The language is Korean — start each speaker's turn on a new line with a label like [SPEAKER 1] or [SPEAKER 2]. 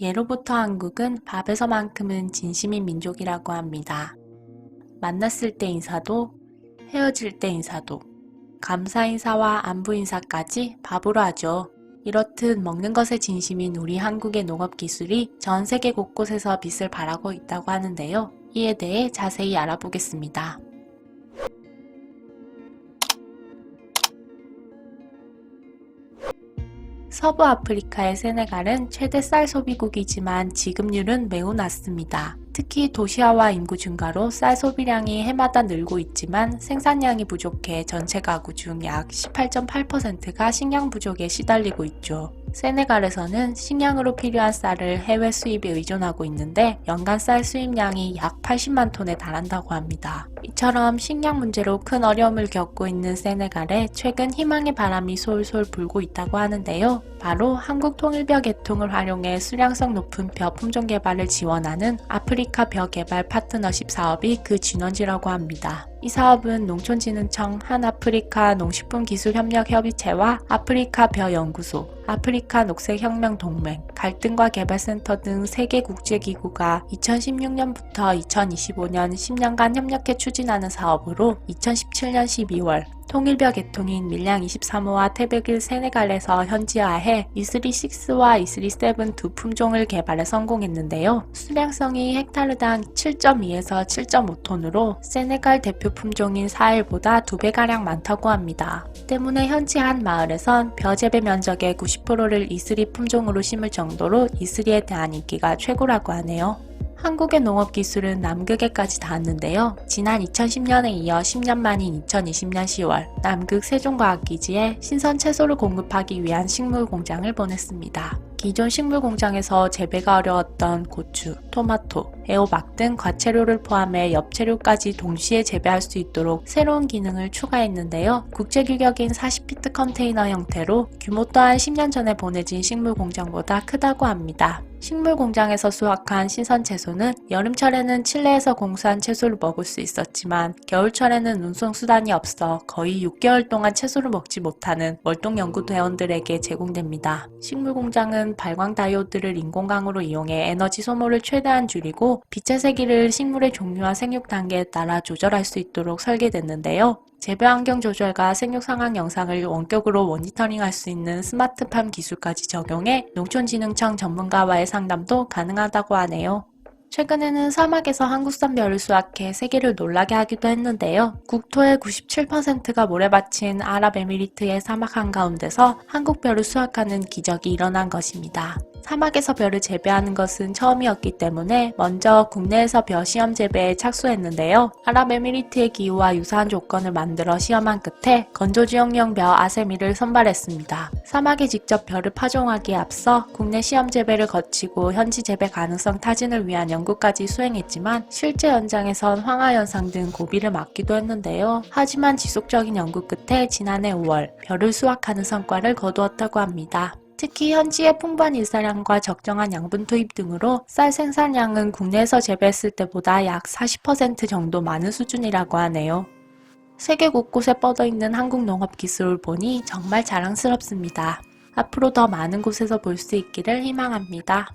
[SPEAKER 1] 예로부터 한국은 밥에서만큼은 진심인 민족이라고 합니다. 만났을 때 인사도, 헤어질 때 인사도, 감사 인사와 안부 인사까지 밥으로 하죠. 이렇듯 먹는 것에 진심인 우리 한국의 농업 기술이 전 세계 곳곳에서 빛을 발하고 있다고 하는데요. 이에 대해 자세히 알아보겠습니다. 서부 아프리카의 세네갈은 최대 쌀 소비국이지만 지급률은 매우 낮습니다. 특히 도시화와 인구 증가로 쌀 소비량이 해마다 늘고 있지만 생산량이 부족해 전체 가구 중 약 18.8%가 식량 부족에 시달리고 있죠. 세네갈에서는 식량으로 필요한 쌀을 해외 수입에 의존하고 있는데 연간 쌀 수입량이 약 80만 톤에 달한다고 합니다. 이처럼 식량 문제로 큰 어려움을 겪고 있는 세네갈에 최근 희망의 바람이 솔솔 불고 있다고 하는데요. 바로 한국 통일벼 개통을 활용해 수량성 높은 벼 품종 개발을 지원하는 아프리카 벼 개발 파트너십 사업이 그 진원지라고 합니다. 이 사업은 농촌진흥청 한아프리카 농식품기술협력협의체와 아프리카 벼연구소, 아프리카 녹색혁명동맹, 갈등과 개발센터 등 3개 국제기구가 2016년부터 2025년 10년간 협력해 추진하는 사업으로 2017년 12월 통일벼 개통인 밀양 23호와 태백일 세네갈에서 현지화해 이슬이6와 이슬이7 두 품종을 개발에 성공했는데요. 수량성이 헥타르당 7.2에서 7.5톤으로 세네갈 대표 품종인 사일보다 2배가량 많다고 합니다. 때문에 현지 한 마을에선 벼 재배 면적의 90%를 이슬이 품종으로 심을 정도로 이슬이에 대한 인기가 최고라고 하네요. 한국의 농업 기술은 남극에까지 닿았는데요. 지난 2010년에 이어 10년 만인 2020년 10월 남극 세종과학기지에 신선 채소를 공급하기 위한 식물 공장을 보냈습니다. 기존 식물 공장에서 재배가 어려웠던 고추, 토마토, 애호박 등 과채료를 포함해 엽채료까지 동시에 재배할 수 있도록 새로운 기능을 추가했는데요. 국제 규격인 40피트 컨테이너 형태로 규모 또한 10년 전에 보내진 식물 공장보다 크다고 합니다. 식물 공장에서 수확한 신선 채소는 여름철에는 칠레에서 공수한 채소를 먹을 수 있었지만 겨울철에는 운송 수단이 없어 거의 6개월 동안 채소를 먹지 못하는 월동 연구 대원들에게 제공됩니다. 식물 공장은 발광 다이오드를 인공광으로 이용해 에너지 소모를 최대한 줄이고 빛의 세기를 식물의 종류와 생육 단계에 따라 조절할 수 있도록 설계됐는데요. 재배 환경 조절과 생육 상황 영상을 원격으로 모니터링할 수 있는 스마트팜 기술까지 적용해 농촌진흥청 전문가와의 상담도 가능하다고 하네요. 최근에는 사막에서 한국산 벼를 수확해 세계를 놀라게 하기도 했는데요. 국토의 97%가 모래밭인 아랍에미리트의 사막 한가운데서 한국 벼를 수확하는 기적이 일어난 것입니다. 사막에서 벼를 재배하는 것은 처음이었기 때문에 먼저 국내에서 벼 시험 재배에 착수했는데요. 아랍에미리트의 기후와 유사한 조건을 만들어 시험한 끝에 건조지역용 벼 아세미를 선발했습니다. 사막에 직접 벼를 파종하기에 앞서 국내 시험 재배를 거치고 현지 재배 가능성 타진을 위한 연구까지 수행했지만 실제 현장에선 황화 현상 등 고비를 맞기도 했는데요. 하지만 지속적인 연구 끝에 지난해 5월 벼를 수확하는 성과를 거두었다고 합니다. 특히 현지의 풍부한 일사량과 적정한 양분 투입 등으로 쌀 생산량은 국내에서 재배했을 때보다 약 40% 정도 많은 수준이라고 하네요. 세계 곳곳에 뻗어 있는 한국 농업 기술을 보니 정말 자랑스럽습니다. 앞으로 더 많은 곳에서 볼 수 있기를 희망합니다.